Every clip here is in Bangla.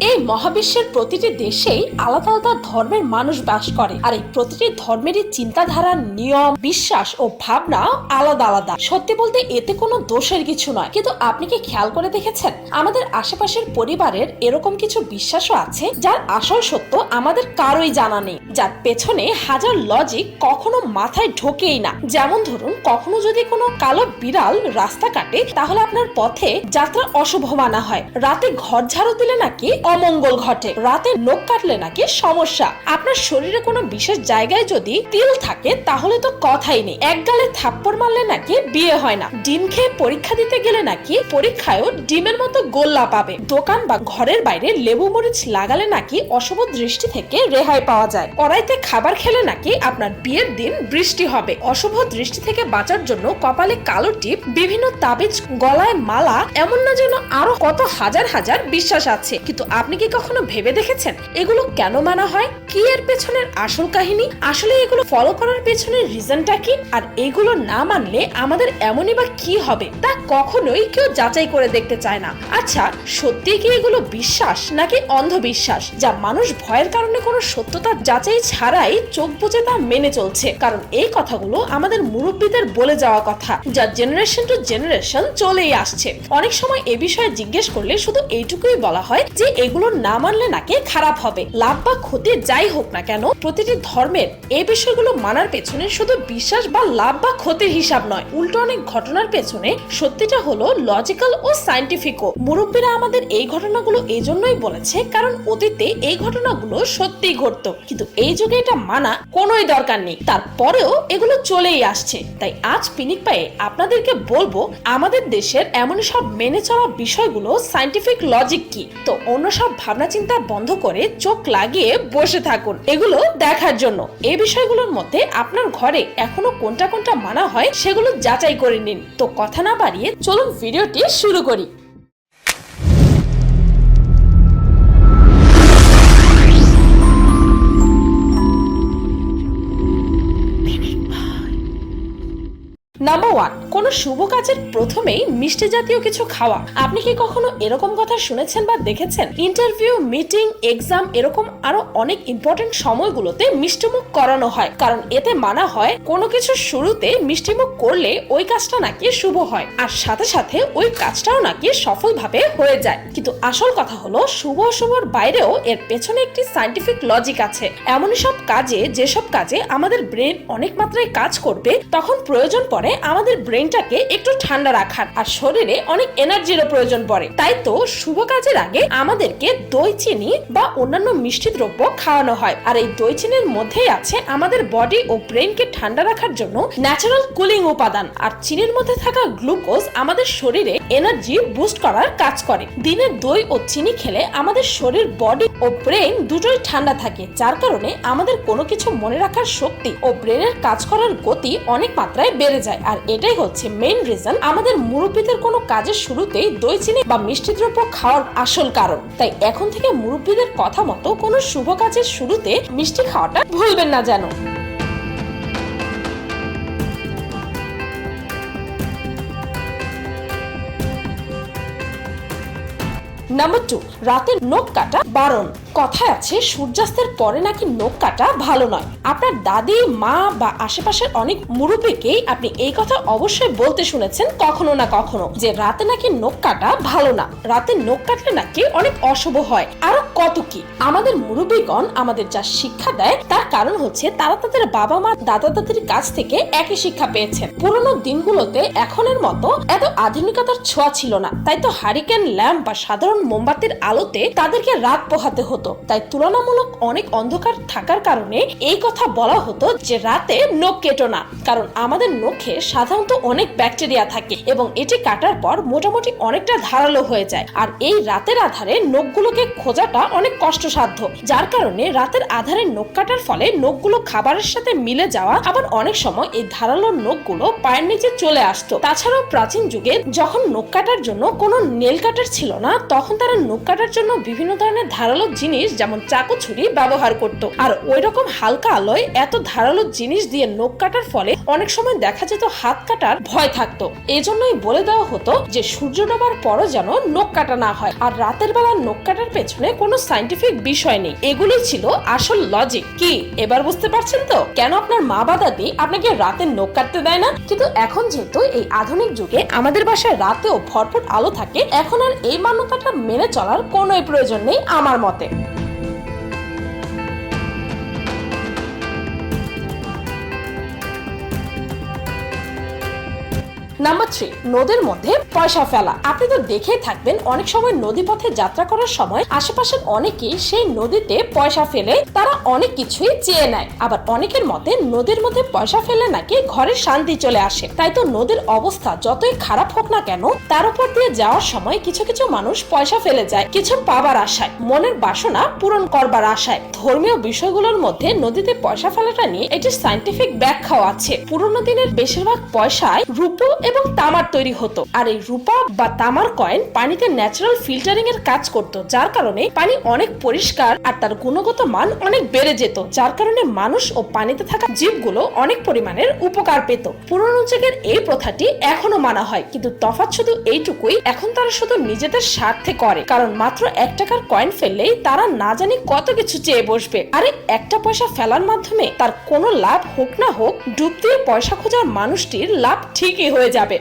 এই মহাবিশ্বের প্রতিটি দেশেই আলাদা আলাদা ধর্মের মানুষ বাস করে। আর এই প্রতিটি ধর্মেরই চিন্তাধারা, নিয়ম, বিশ্বাস ও ভাবনা আলাদা আলাদা। সত্যি বলতে এতে কোনো দোষের কিছু নয়। কিন্তু আপনি কি খেয়াল করে দেখেছেন? আমাদের আশেপাশের পরিবারের এরকম কিছু বিশ্বাসও আছে, যার আসল সত্য আমাদের কারোই জানা নেই। যার পেছনে হাজার লজিক কখনো মাথায় ঢোকেই না। যেমন ধরুন, কখনো যদি কোনো কালো বিড়াল রাস্তা কাটে, তাহলে আপনার পথে যাত্রা অশুভ মানা হয়। রাতে ঘর ঝাড়ু দিলে নাকি অমঙ্গল ঘটে। রাতে নখ কাটলে নাকি সমস্যা। আপনার শরীরে কোনো বিশেষ জায়গায় যদি তিল থাকে, তাহলে তো কথাই নেই। এক গালে থাপ্পড় মারলে নাকি বিয়ে হয় না। ডিম খেয়ে পরীক্ষা দিতে গেলে নাকি পরীক্ষায়ও ডিমের মতো গোল্লা পাবে। দোকান বা ঘরের বাইরে লেবু মরিচ লাগালে নাকি অশুভ দৃষ্টি থেকে রেহাই পাওয়া যায়। কড়াইতে খাবার খেলে নাকি আপনার বিয়ের দিন বৃষ্টি হবে। অশুভ দৃষ্টি থেকে বাঁচার জন্য কপালে কালো টিপ, বিভিন্ন তাবিজ, গলায় মালা, এমন না যেন আরও কত হাজার হাজার বিশ্বাস আছে। কিন্তু আপনি কি কখনো ভেবে দেখেছেন এগুলো কেন মানা হয়? কি এর পেছনের আসল কাহিনী? আসলে এগুলো ফলো করার পেছনের রিজনটা কি? আর এগুলো না মানলে আমাদের এমনই বা কি হবে? তা কখনোই কেউ যাচাই করে দেখতে চায় না। আচ্ছা সত্যি কি এগুলো বিশ্বাস নাকি অন্ধবিশ্বাস? যা মানুষ ভয়ের কারণে কোনো সত্যতা যাচাই ছাড়াই চোখ বুজে তা মেনে চলছে। কারণ এই কথাগুলো আমাদের মুরব্বীদের বলে যাওয়া কথা, যা জেনারেশন টু জেনারেশন চলেই আসছে। অনেক সময় এ বিষয়ে জিজ্ঞেস করলে শুধু এইটুকুই বলা হয় যে এগুলো না মানলে নাকি খারাপ হবে। লাভ বা ক্ষতি যাই হোক না কেন, প্রতিটি ধর্মের এই বিষয়গুলো মানার পেছনে শুধু বিশ্বাস বা লাভ বা ক্ষতির হিসাব নয়। উল্টো অনেক ঘটনার পেছনে সত্যিটা হলো লজিক্যাল ও সাইন্টিফিকও মুরব্বীরা আমাদের এই ঘটনাগুলো এই জন্যই বলেছে, কারণ অতীতে এই ঘটনাগুলো সত্যিই ঘটতো। কিন্তু এই যুগে এটা মানা কোনোই দরকার নেই। তারপরেও এগুলো চলেই আসছে। তাই আজ পিনিক পায়ে আপনাদেরকে বলব, আমাদের দেশের এমন সব মেনে চলা বিষয়গুলো সাইন্টিফিক লজিক কি? তো অন্য সব ভাবনা চিন্তা বন্ধ করে চোখ লাগিয়ে বসে থাকুন। এগুলো দেখার জন্য। এই বিষয়গুলোর মধ্যে আপনার ঘরে এখনও কোনটা কোনটা মানা হয় সেগুলো যাচাই করে নিন। তো কথা না বাড়িয়ে চলুন ভিডিওটি শুরু করি। নাম্বার ওয়ান কোনো শুভ কাজের প্রথমেই মিষ্টি জাতীয় কিছু খাওয়া। আপনি কি কখনো এরকম কথা শুনেছেন বা দেখেছেন? ইন্টারভিউ, মিটিং, এক্সাম এরকম আরও অনেক ইম্পর্টেন্ট সময়গুলোতে মিষ্টিমুখ করানো হয়। কারণ এতে মানা হয়, কোনো কিছু শুরুতে মিষ্টিমুখ করলে ওই কাজটা নাকি শুভ হয়। আর সাথে সাথে ওই কাজটাও নাকি সফলভাবে হয়ে যায়। কিন্তু আসল কথা হলো, শুভ অশুভর বাইরেও এর পেছনে একটি সাইন্টিফিক লজিক আছে। এমনই সব কাজে, যেসব কাজে আমাদের ব্রেন অনেক মাত্রায় কাজ করবে, তখন প্রয়োজন পড়ে আমাদের ব্রেনটাকে একটু ঠান্ডা রাখার। আর শরীরে অনেক এনার্জিরও প্রয়োজন পড়ে। তাই তো শুভ কাজের আগে আমাদেরকে দই চিনি বা অন্যান্য মিষ্টি দ্রব্য খাওয়ানো হয়। আর এই দই চিনির মধ্যেই আছে আমাদের বডি ও ব্রেনকে ঠান্ডা রাখার জন্য ন্যাচারাল কুলিং উপাদান। আর চিনির মধ্যে থাকা গ্লুকোজ আমাদের শরীরে এনার্জি বুস্ট করার কাজ করে। দিনে দই ও চিনি খেলে আমাদের শরীর, বডি ও ব্রেন দুটোই ঠান্ডা থাকে। যার কারণে আমাদের কোনো কিছু মনে রাখার শক্তি ও ব্রেনের কাজ করার গতি অনেক মাত্রায় বেড়ে যায়। আর এটাই হচ্ছে মেইন রিজন আমাদের মুরব্বীদের কোনো কাজের শুরুতেই দই, চিনি বা মিষ্টি দ্রব্য খাওয়ার আসল কারণ। তাই এখন থেকে মুরব্বীদের কথা মতো কোনো শুভ কাজের শুরুতে মিষ্টি খাওয়াটা ভুলবেন না যেন। নাম্বার টু রাতে নখ কাটা বারণ। কথায় আছে, সূর্যাস্তের পরে নাকি নখ কাটা ভালো নয়। আপনার দাদি, মা বা আশেপাশের অনেক মুরব্বীকেই আপনি এই কথা অবশ্যই বলতে শুনেছেন কখনো না কখনো, যে রাতে নাকি নখ কাটা ভালো না। রাতে নখ কাটলে নাকি অনেক অশুভ হয়। আরও কত কি? আমাদের মুরব্বীগণ আমাদের যা শিক্ষা দেয়, তার কারণ হচ্ছে তারা তাদের বাবা মা, দাদা দাদির কাছ থেকে একই শিক্ষা পেয়েছেন। পুরোনো দিনগুলোতে এখনের মতো এত আধুনিকতার ছোঁয়া ছিল না। তাই তো হারিকেন ল্যাম্প বা সাধারণ মোমবাতির আলোতে তাদেরকে রাত পোহাতে হতো। তাই তুলনামূলক অনেক অন্ধকার থাকার কারণে এই কথা বলা হতো যে রাতে নখ কেটো না, কারণ আমাদের নখে সাধারণত অনেক ব্যাকটেরিয়া থাকে এবং এটি কাটার পর মোটামুটি অনেকটা ধারালো হয়ে যায়। আর এই রাতের আধারে নখগুলোকে খোঁজাটা অনেক কষ্টসাধ্য, যার কারণে রাতের আধারে নখ কাটার ফলে নখগুলো খাবারের সাথে মিলে যাওয়া আবার অনেক সময় এই ধারালো নখগুলো পায়ের নিচে চলে আসতো। তাছাড়াও প্রাচীন যুগে যখন নখ কাটার জন্য কোনো নেল কাটার ছিল না, তখন তারা নখ কাটার জন্য বিভিন্ন ধরনের ধারালো জিনিস যেমন চাকু ছুরি ব্যবহার করত। আর ওই রকম হালকা আলোয় এত ধারালো জিনিস দিয়ে নখ কাটার ফলে অনেক সময় দেখা যেত হাত কাটার ভয় থাকতো। এই জন্যই বলে দেওয়া হতো যে, সূর্য ডোবার পরও যেন নখ কাটা না হয়। আর রাতের বেলা নখ কাটার পেছনে কোনো সাইন্টিফিক বিষয় নেই। এগুলোই ছিল আসল লজিক কি? এবার বুঝতে পারছেন তো? কেন আপনার মা বা দাদি আপনাকে রাতে নখ কাটতে দেয় না? কিন্তু এখন যেহেতু এই আধুনিক যুগে আমাদের বাসায় রাতেও ভরপুর আলো থাকে, এখন আর এই মান্যতাটা মেনে চলার কোনোই প্রয়োজন নেই আমার মতে। নাম্বার থ্রি নদীর মধ্যে পয়সা ফেলা। আপনি তো দেখেই থাকবেন, অনেক সময় নদী পথে যাত্রা করার সময় আশেপাশের অনেকেই সেই নদীতে পয়সা ফেলে, তারা অনেক কিছুই চেয়ে নেয়। আবার অনেকের মতে, নদীর মধ্যে পয়সা ফেলে নাকি ঘরের শান্তি চলে আসে। তাই তো নদীর অবস্থা যতই খারাপ হোক না কেন, তার উপর দিয়ে যাওয়ার সময় কিছু কিছু মানুষ পয়সা ফেলে যায়, কিছু পাবার আশায়। মনের বাসনা পূরণ করবার আশায়। ধর্মীয় বিষয়গুলোর মধ্যে নদীতে পয়সা ফেলাটা নিয়ে একটি সাইন্টিফিক ব্যাখ্যাও আছে। পুরোনো দিনের বেশিরভাগ পয়সায় রূপো এবং তামার তৈরি হতো। আর এই রূপা বা তামার কয়েন পানিতে ন্যাচারাল ফিল্টারিং এর কাজ করত, যার কারণে পানি অনেক পরিষ্কার আর তার গুণগত মান অনেক বেড়ে যেত, যার কারণে মানুষ ও পানিতে থাকা জীবগুলো অনেক পরিমাণের উপকার পেত। পুরনো যুগের এই প্রথাটি এখনও মানা হয়, কিন্তু তফাৎ শুধু এইটুকুই, এখন তারা শুধু নিজেদের স্বার্থে করে। কারণ মাত্র এক টাকার কয়েন ফেললেই তারা না জানি কত কিছু চেয়ে বসবে। আরে, একটা পয়সা ফেলার মাধ্যমে তার কোনো লাভ হোক না হোক, ডুব দিয়ে পয়সা খোঁজার মানুষটির লাভ ঠিকই হয়ে যাবে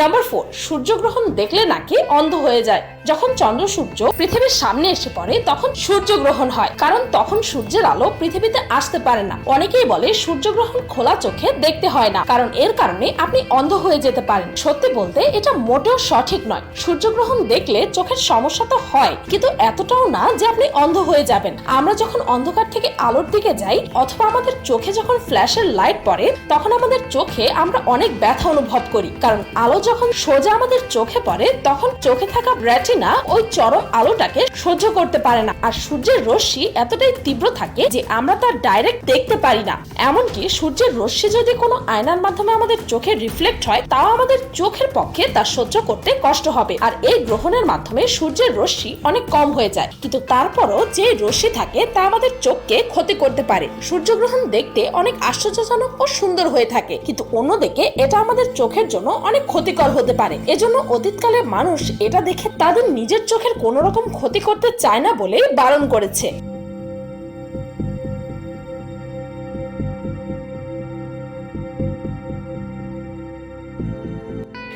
নাম্বার ফোর সূর্যগ্রহণ দেখলে নাকি অন্ধ হয়ে যায়। যখন চন্দ্র সূর্য পৃথিবীর সামনে এসে পড়ে, তখন সূর্যগ্রহণ হয়। কারণ তখন সূর্যের আলো পৃথিবীতে আসতে পারে না। অনেকেই বলে সূর্যগ্রহণ খোলা চোখে দেখতে হয় না, কারণ এর কারণে আপনি অন্ধ হয়ে যেতে পারেন। সত্যি বলতে, এটা মোটেও সঠিক নয়। সূর্যগ্রহণ দেখলে চোখের সমস্যা তো হয়, কিন্তু এতটাও না যে আপনি অন্ধ হয়ে যাবেন। আমরা যখন অন্ধকার থেকে আলোর দিকে যাই, অথবা আমাদের চোখে যখন ফ্ল্যাশের লাইট পড়ে, তখন আমাদের চোখে আমরা অনেক ব্যথা অনুভব করি। কারণ আলো যখন সোজা আমাদের চোখে পড়ে, তখন চোখে থাকা রেটিনা ওই চরম আলোটাকে সহ্য করতে পারে না। আর সূর্যের রশ্মি এতটাই তীব্র থাকে যে আমরা তার ডাইরেক্ট দেখতে পারি না। এমনকি সূর্যের রশ্মি যদি কোনো আয়নার মাধ্যমে আমাদের চোখে রিফ্লেক্ট হয়, তাও আমাদের চোখের পক্ষে তা সহ্য করতে কষ্ট হবে। আর এই গ্রহণের মাধ্যমে সূর্যের রশ্মি অনেক কম হয়ে যায়। কিন্তু তারপরও যে রশ্মি থাকে, তা আমাদের চোখকে ক্ষতি করতে পারে। সূর্যগ্রহণ দেখতে অনেক আশ্চর্যজনক ও সুন্দর হয়ে থাকে। কিন্তু অন্যদিকে, এটা আমাদের চোখের জন্য অনেক ক্ষতিকর হতে পারে। এজন্য অতীতকালে মানুষ এটা দেখে তাদের নিজের চোখের কোনো রকম ক্ষতি করতে চায় না বলেই বারণ করেছে।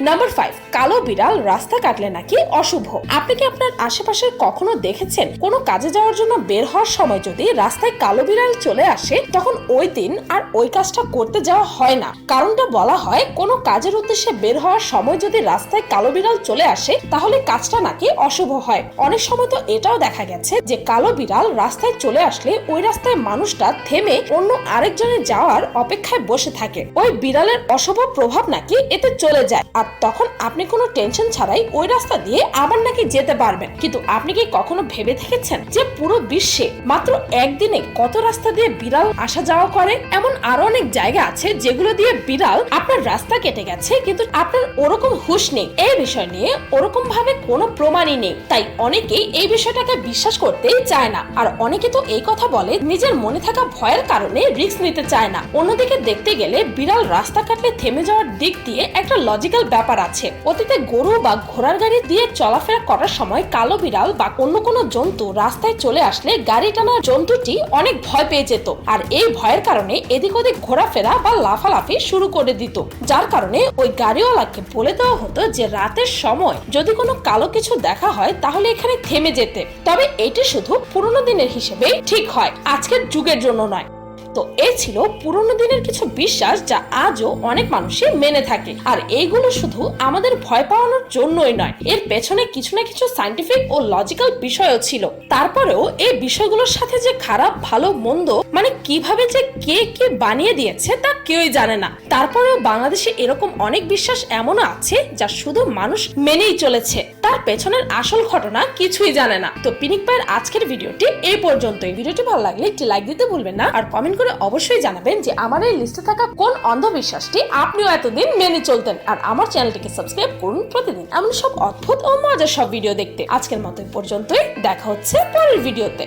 নাম্বার ফাইভ কালো বিড়াল রাস্তা কাটলে নাকি অশুভ? আপনি কি আপনার আশেপাশে কখনো দেখেছেন কোনো কাজে যাওয়ার জন্য বের হওয়ার সময় যদি রাস্তায় কালো বিড়াল চলে আসে, তখন ওই দিন আর ওই কাজটা করতে যাওয়া হয় না। কারণটা বলা হয়, কোনো কাজের উদ্দেশ্যে বের হওয়ার সময় যদি রাস্তায় কালো বিড়াল চলে আসে, তাহলে কাজটা নাকি অশুভ হয়। অনেক সময় তো এটাও দেখা গেছে যে, কালো বিড়াল রাস্তায় চলে আসলে ওই রাস্তায় মানুষটা থেমে অন্য আরেকজনের যাওয়ার অপেক্ষায় বসে থাকে। ওই বিড়ালের অশুভ প্রভাব নাকি এতে চলে যায়। আর তখন আপনি কোনো টেনশন ছাড়াই ওই রাস্তা দিয়ে আবার নাকি যেতে পারবেন। কিন্তু আপনি কি কখনো ভেবে দেখেছেন যে পুরো বিশ্বে মাত্র একদিনে কত রাস্তা দিয়ে বিড়াল আসা যাওয়া করে? এমন আরও অনেক জায়গা আছে যেগুলো দিয়ে বিড়াল আপনার রাস্তা কেটে গেছে, কিন্তু আপনার ওরকম হুশ নেই। এই বিষয় নিয়ে ওরকম ভাবে কোনো প্রমাণই নেই। তাই অনেকেই এই বিষয়টাকে বিশ্বাস করতেই চায় না। আর অনেকে তো এই কথা বলে, নিজের মনে থাকা ভয়ের কারণে রিস্ক নিতে চায় না। অন্যদিকে দেখতে গেলে বিড়াল রাস্তা কাটলে থেমে যাওয়ার দিক দিয়ে একটা লজিক্যাল ব্যাপার আছে। অতীতে গরু বা ঘোড়ার গাড়ি দিয়ে চলাফেরা করার সময় কালো বিড়াল বা অন্য কোনো জন্তু রাস্তায় চলে আসলে গাড়ি টানার জন্তুটি অনেক ভয় পেয়ে যেত। আর এই ভয়ের কারণে এদিক ওদিক ঘোরাফেরা বা লাফালাফি শুরু করে দিত। যার কারণে ওই গাড়িওয়ালাকে বলে দেওয়া হতো যে রাতের সময় যদি কোনো কালো কিছু দেখা হয় তাহলে এখানে থেমে যেতে। তবে এটি শুধু পুরোনো দিনের হিসেবে ঠিক হয়। আজকের যুগের জন্য নয়। তো এ ছিল পুরনো দিনের কিছু বিশ্বাস যা আজও অনেক মানুষই মেনে থাকে। আর এইগুলো শুধু আমাদের ভয় পাওয়ানোর জন্যই নয়, এর পেছনে কিছু না কিছু সাইন্টিফিক ও লজিক্যাল বিষয়ও ছিল। তারপরেও এই বিষয়গুলোর সাথে যে খারাপ, ভালো, মন্দ মানে কীভাবে যে কে কে বানিয়ে দিয়েছে তা কেউই জানে না। তারপরেও বাংলাদেশে এরকম অনেক বিশ্বাস এমনও আছে যা শুধু মানুষ মেনেই চলেছে। তার পেছনের আসল ঘটনা কিছুই জানে না। তো পিনিক পায়ের আজকের ভিডিওটি এই পর্যন্তই। ভিডিওটি ভালো লাগলে একটি লাইক দিতে ভুলবেন না আর কমেন্ট করে অবশ্যই জানাবেন যে আমার এই লিস্টে থাকা কোন অন্ধবিশ্বাসটি আপনিও এতদিন মেনে চলতেন আর আমার চ্যানেলটিকে সাবস্ক্রাইব করুন প্রতিদিন এমন সব অদ্ভুত ও মজার সব ভিডিও দেখতে। আজকের মতো পর্যন্তই। দেখা হচ্ছে পরের ভিডিওতে।